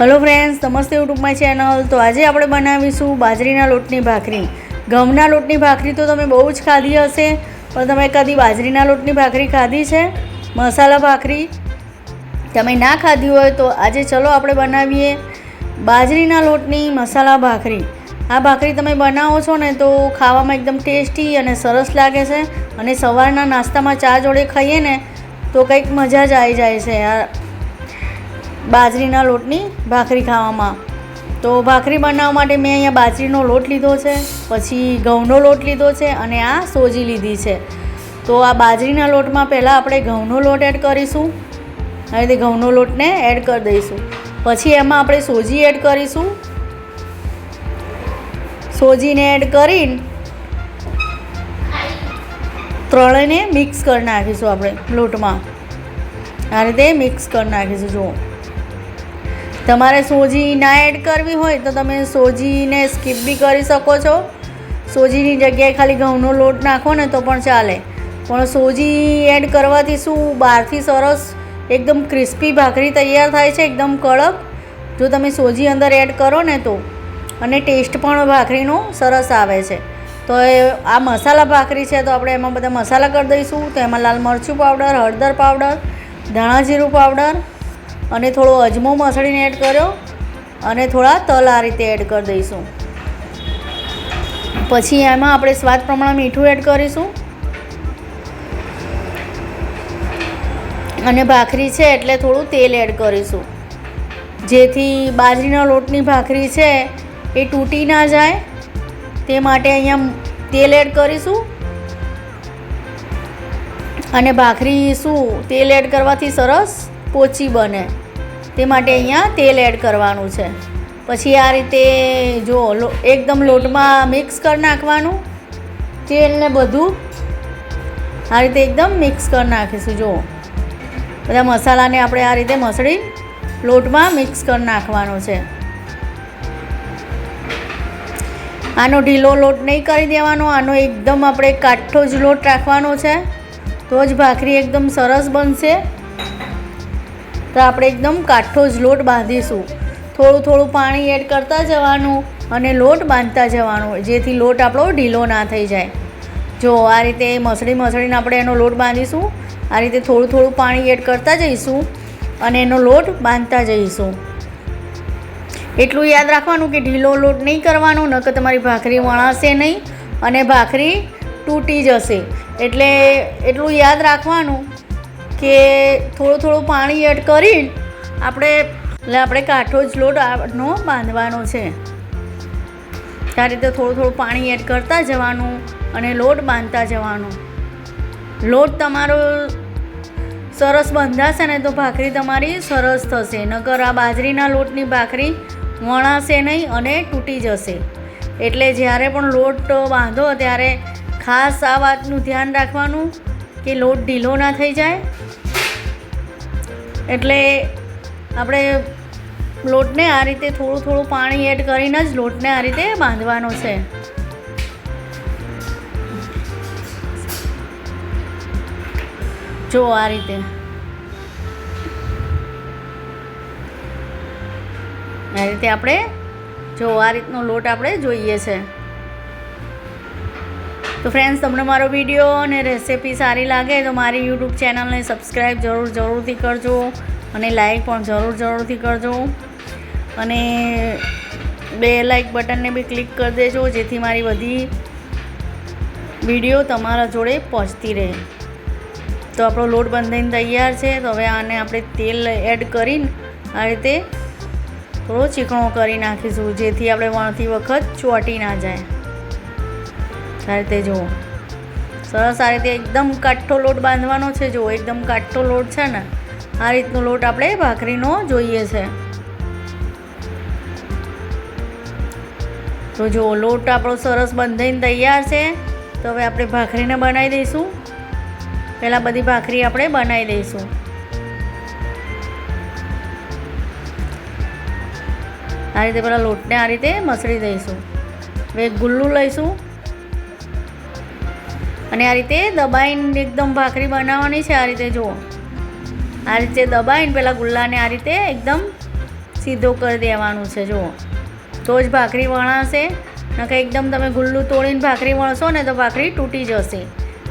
Hello friends નમસ્તે YouTube my channel તો આજે આપણે બનાવીશું બાજરીના લોટની ભાખરી. ઘઉંના લોટની ભાખરી તો તમે બહુ જ ખાધી હશે, પણ તમે કદી બાજરીના લોટની ભાખરી ખાધી છે? મસાલા ભાખરી તમે ના ખાધી હોય તો આજે ચલો આપણે બનાવીએ બાજરીના લોટની મસાલા ભાખરી. આ ભાખરી તમે બનાવો છો ને તો ખાવામાં એકદમ ટેસ્ટી અને સરસ લાગે છે અને સવારના નાસ્તામાં ચા જોડે ખાઈએ ને તો કંઈક મજા જ આવી જાય છે. આ બાજરીના લોટની ભાખરી ખાવામાં. તો ભાખરી બનાવવા માટે મેં અહીંયા બાજરીનો લોટ લીધો છે, પછી ઘઉંનો લોટ લીધો છે અને આ સોજી લીધી છે. તો આ બાજરીના લોટમાં પહેલાં આપણે ઘઉંનો લોટ એડ કરીશું. આવી તે ઘઉંનો લોટને એડ કરી દઈશું. પછી એમાં આપણે સોજી એડ કરીશું. સોજીને એડ કરીને ત્રણેયને મિક્સ કરી નાખીશું આપણે લોટમાં. આ રીતે મિક્સ કરી નાખીશું, જુઓ. તમારે સોજી ના એડ કરવી હોય તો તમે સોજીને સ્કીપ બી કરી શકો છો. સોજીની જગ્યાએ ખાલી ઘઉંનો લોટ નાખો ને તો પણ ચાલે. પણ સોજી એડ કરવાથી શું? બહારથી સરસ, એકદમ ક્રિસ્પી ભાખરી તૈયાર થાય છે, એકદમ કડક. જો તમે સોજી અંદર એડ કરો ને તો. અને ટેસ્ટ પણ ભાખરીનો સરસ આવે છે. તો એ આ મસાલા ભાખરી છે તો આપણે એમાં બધા મસાલા કરી દઈશું. તો એમાં લાલ મરચું પાવડર હળદર પાવડર ધાણા જીરું પાવડર અને થોડો અજમો મસળીને એડ કર્યો અને થોડા તલ આ રીતે એડ કરી દઈશું. પછી એમાં આપણે સ્વાદ પ્રમાણે મીઠું એડ કરીશું. અને ભાખરી છે એટલે થોડું તેલ એડ કરીશું. જેથી બાજરીના લોટની ભાખરી છે એ તૂટી ના જાય. તે માટે અહીંયા તેલ એડ કરીશું. અને ભાખરી શું તેલ એડ કરવાથી સરસ પોચી બને. તે માટે અહીંયા તેલ એડ કરવાનું છે. પછી આ રીતે જો એકદમ લોટમાં મિક્સ કરી નાખવાનું. તેલ ને બધું આ રીતે એકદમ મિક્સ કરી નાખીશું, જુઓ. બધા મસાલાને આપણે આ રીતે મસળી લોટમાં મિક્સ કરી નાખવાનો છે. આનો ઢીલો લોટ નહીં કરી દેવાનો, આનો એકદમ આપણે કાઠો જ લોટ રાખવાનો છે. તો જ ભાખરી એકદમ સરસ બનશે. તો આપણે એકદમ કાઠો જ લોટ બાંધીશું. થોડું થોડું પાણી એડ કરતા જવાનું અને લોટ બાંધતા જવાનું, જેથી લોટ આપણો ઢીલો ના થઈ જાય. જો આ રીતે મસળી મસળીને આપણે એનો લોટ બાંધીશું, આ રીતે થોડું થોડું પાણી એડ કરતા જઈશું અને એનો લોટ બાંધતા જઈશું. એટલું યાદ રાખવાનું કે ઢીલો લોટ નહીં કરવાનો નકર તમારી ભાખરી વણાશે નહીં અને ભાખરી તૂટી જશે. એટલે એટલું યાદ રાખવાનું. કે થોડું થોડું પાણી એડ કરી આપણે, એટલે આપણે કાઠો જ લોટનો બાંધવાનો છે. આ રીતે થોડું થોડું પાણી એડ કરતા જવાનું અને લોટ બાંધતા જવાનું. લોટ તમારો સરસ બંધાશે ને તો ભાખરી તમારી સરસ થશે. નકર આ બાજરીના લોટની ભાખરી વણાશે નહીં અને તૂટી જશે. એટલે જ્યારે પણ લોટ બાંધો ત્યારે ખાસ આ વાતનું ધ્યાન રાખવાનું. કે લોટ ઢીલો ના થઈ જાય. એટલે આપણે લોટને આ રીતે થોડું થોડું પાણી એડ કરીને જ લોટને આ રીતે બાંધવાનો છે. જો આ રીતે. આ રીતે આપણે જો આ રીતનો લોટ આપણે જોઈએ છે. તો ફ્રેન્ડ્સ તમને મારો વીડિયો અને રેસિપી સારી લાગે તો મારી યુટ્યુબ ચેનલને સબસ્ક્રાઈબ જરૂર, જરૂરથી કરજો અને લાઈક પણ જરૂર, જરૂરથી કરજો. અને બે લાઈક બટનને બી ક્લિક કરી દેજો, જેથી મારી બધી વીડિયો તમારા જોડે પહોંચતી રહે. તો આપણો લોટ બંધાઈને તૈયાર છે, તો હવે આને આપણે તેલ એડ કરીને આ રીતે થોડો ચીકણો કરી નાખીશું, જેથી આપણે વણતી વખત ચોંટી ના જાય. આ રીતે જુઓ. સરસ આ રીતે એકદમ કાઠો લોટ બાંધવાનો છે. જુઓ, એકદમ કાઠો લોટ છે ને. આ રીતનો લોટ આપણે ભાખરીનો જોઈએ છે. તો જો લોટ આપણો સરસ બંધાઈને તૈયાર છે. તો હવે આપણે ભાખરીને બનાવી દઈશું. પહેલાં બધી ભાખરી આપણે બનાવી દઈશું. આ રીતે પહેલાં લોટને આ રીતે મસળી દઈશું. હવે ગુલ્લું લઈશું. અને આ રીતે દબાઈને એકદમ ભાખરી બનાવવાની છે આ રીતે, જુઓ. આ રીતે દબાઈને પહેલાં ગુલ્લાને આ રીતે એકદમ સીધો કરી દેવાનું છે, જુઓ. તો જ ભાખરી વણાશે. નકે એકદમ તમે ગુલ્લું તોડીને ભાખરી વણશો ને તો ભાખરી તૂટી જશે.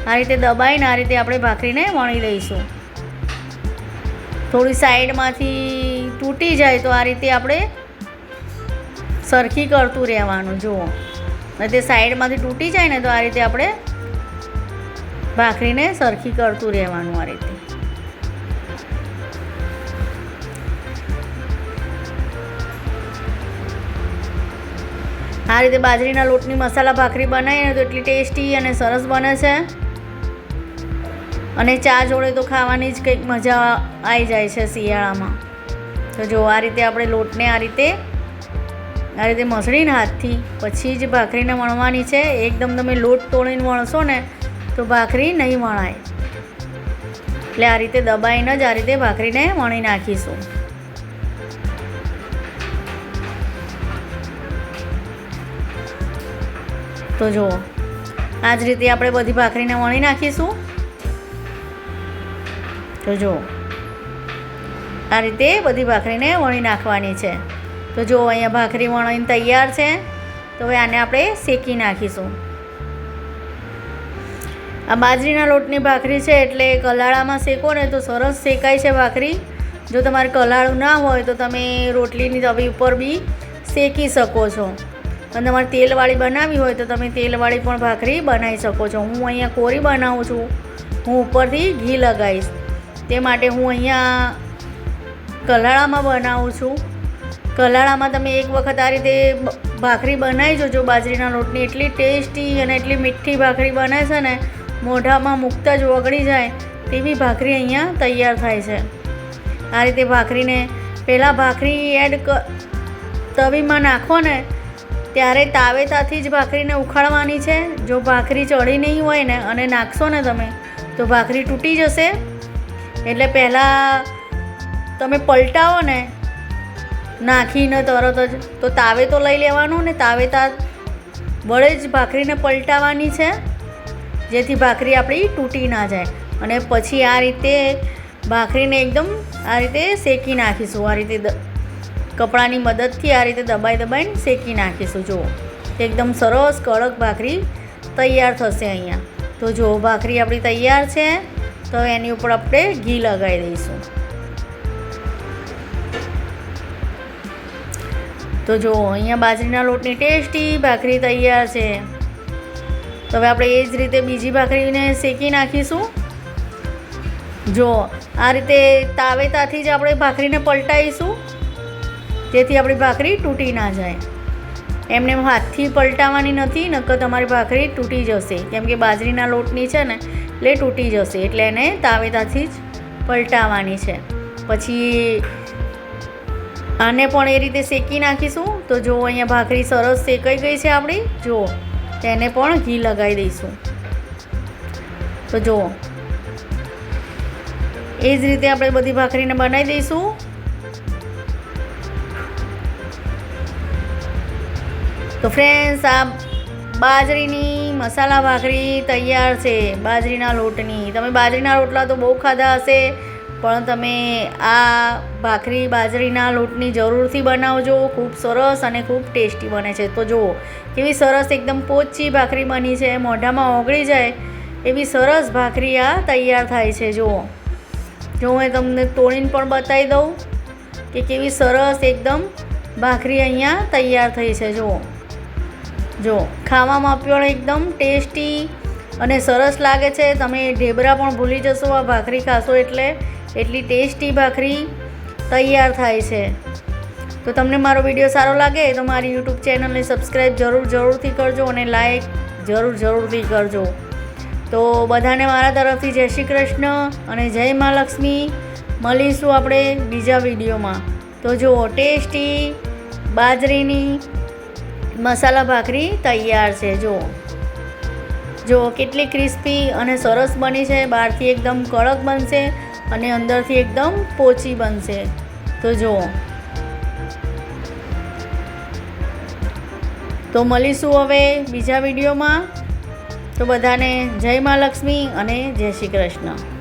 આ રીતે દબાઈને આ રીતે આપણે ભાખરીને વણી લઈશું. થોડી સાઈડમાંથી તૂટી જાય તો આ રીતે આપણે સરખી કરતું રહેવાનું, જુઓ. અને તે સાઈડમાંથી તૂટી જાય ને તો આ રીતે આપણે ભાખરીને સરખી કરતું રહેવાનું આ રીતે. આ રીતે બાજરીના લોટની મસાલા ભાખરી બનાવીને તો એટલી ટેસ્ટી અને સરસ બને છે. અને ચા જોડે તો ખાવાની જ કંઈક મજા આવી જાય છે શિયાળામાં. તો જો આ રીતે આપણે લોટને આ રીતે આ રીતે મસળીને હાથથી પછી જ ભાખરીને વણવાની છે. એકદમ તમે લોટ તોડીને વણશો ને તો ભાખરી નહીં વણાય. એટલે આ રીતે દબાઈને જ આ રીતે ભાખરીને વણી નાખીશું. તો જુઓ આ જ રીતે આપણે બધી ભાખરીને વણી નાખીશું. તો જુઓ, આ રીતે બધી ભાખરીને વણી નાખવાની છે. તો જો અહીંયા ભાખરી વણીને તૈયાર છે. તો હવે આને આપણે શેકી નાખીશું. આ બાજરીના લોટની ભાખરી છે એટલે કલાળામાં શેકો ને તો સરસ શેકાય છે ભાખરી. જો તમારે કલાળું ના હોય તો તમે રોટલીની તવી ઉપર બી શેકી શકો છો. અને તમારે તેલવાળી બનાવવી હોય તો તમે તેલવાળી પણ ભાખરી બનાવી શકો છો. હું અહીંયા કોરી બનાવું છું. હું ઉપરથી ઘી લગાવીશ. તે માટે હું અહીંયા કલાળામાં બનાવું છું. કલાળામાં તમે એક વખત આ રીતે ભાખરી બનાવી જોજો. બાજરીના લોટની એટલી ટેસ્ટી અને એટલી મીઠી ભાખરી બને છે ને મોઢામાં મૂકતા જ ઓગળી જાય તેવી ભાખરી અહીંયા તૈયાર થાય છે. આ રીતે ભાખરીને પહેલાં ભાખરી એડ તવીમાં નાખો ને ત્યારે તાવેતાથી જ ભાખરીને ઉખાડવાની છે. જો ભાખરી ચડી નહીં હોય ને અને નાખશો ને તમે, તો ભાખરી તૂટી જશે. એટલે પહેલાં તમે પલટાવો ને, નાખીને તરત જ, તો તાવે તો લઈ લેવાનું ને તાવેતા વડે જ ભાખરીને પલટાવવાની છે. જેથી ભાખરી આપણી તૂટી ના જાય. અને પછી આ રીતે ભાખરીને એકદમ આ રીતે શેકી નાખીશું. આ રીતે કપડાની મદદથી આ રીતે દબાઈ દબાઈને શેકી નાખીશું. જુઓ, એકદમ સરસ કડક ભાખરી તૈયાર થશે અહીંયા. તો જો ભાખરી આપણી તૈયાર છે, તો એની ઉપર આપણે ઘી લગાવી દઈશું. તો જો અહીંયા બાજરીના લોટની ટેસ્ટી ભાખરી તૈયાર છે. તો હવે આપણે એ જ રીતે બીજી ભાખરીને શેકી નાખીશું. જો, આ રીતે તાવેતાથી જ આપણે ભાખરીને પલટાવીશું જેથી આપણી ભાખરી તૂટી ના જાય. એમને હાથથી પલટાવવાની નથી, નકર તમારી ભાખરી તૂટી જશે. કેમ કે બાજરીના લોટની છે ને, એટલે તૂટી જશે, એટલે એને તાવેતાથી જ પલટાવવાની છે. પછી આને પણ એ રીતે શેકી નાખીશું. તો જો અહીંયા ભાખરી સરસ શેકાઈ ગઈ છે આપણી જુઓ તેને પણ ઘી લગાવી દઈશું. તો જુઓ. એ જ રીતે આપણે બધી ભાખરીને બનાવી દઈશું. તો ફ્રેન્ડ્સ આ બાજરીની મસાલા ભાખરી તૈયાર છે, બાજરીના લોટની. તમે બાજરીના રોટલા તો બહુ ખાધા હશે. પણ તમે આ ભાખરી બાજરીના લોટની જરૂરથી બનાવજો. ખૂબ સરસ અને ખૂબ ટેસ્ટી બને છે. તો જુઓ, કેવી સરસ એકદમ પોચી ભાખરી બની છે. મોઢામાં ઓગળી જાય એવી સરસ ભાખરી આ તૈયાર થાય છે. જુઓ. જો હું તમને તોડીને પણ બતાવી દઉં કે કેવી સરસ એકદમ ભાખરી અહીંયા તૈયાર થઈ છે. જુઓ. જો ખાવામાં પણ એકદમ ટેસ્ટી અને સરસ લાગે છે. તમે ઢેબરા પણ ભૂલી જશો આ ભાખરી, ખાશો એટલે એટલી ટેસ્ટી ભાખરી તૈયાર થાય છે. તો તમને મારો વીડિયો સારો લાગે તો મારી યુટ્યુબ ચેનલને સબસ્ક્રાઈબ જરૂર જરૂરથી કરજો અને લાઈક જરૂર જરૂરથી કરજો. તો બધાને મારા તરફથી જય શ્રી કૃષ્ણ અને જય મા લક્ષ્મી. મળીશું આપણે બીજા વિડીયોમાં. તો જુઓ, ટેસ્ટી બાજરીની મસાલા ભાખરી તૈયાર છે. જુઓ. જુઓ, કેટલી ક્રિસ્પી અને સરસ બની છે. બહારથી એકદમ કડક બનશે. અને અંદરથી એકદમ પોચી બનશે. તો જુઓ. તો મળીશું હવે બીજા વિડીયોમાં. તો બધાને જય મા લક્ષ્મી અને જય શ્રી કૃષ્ણ.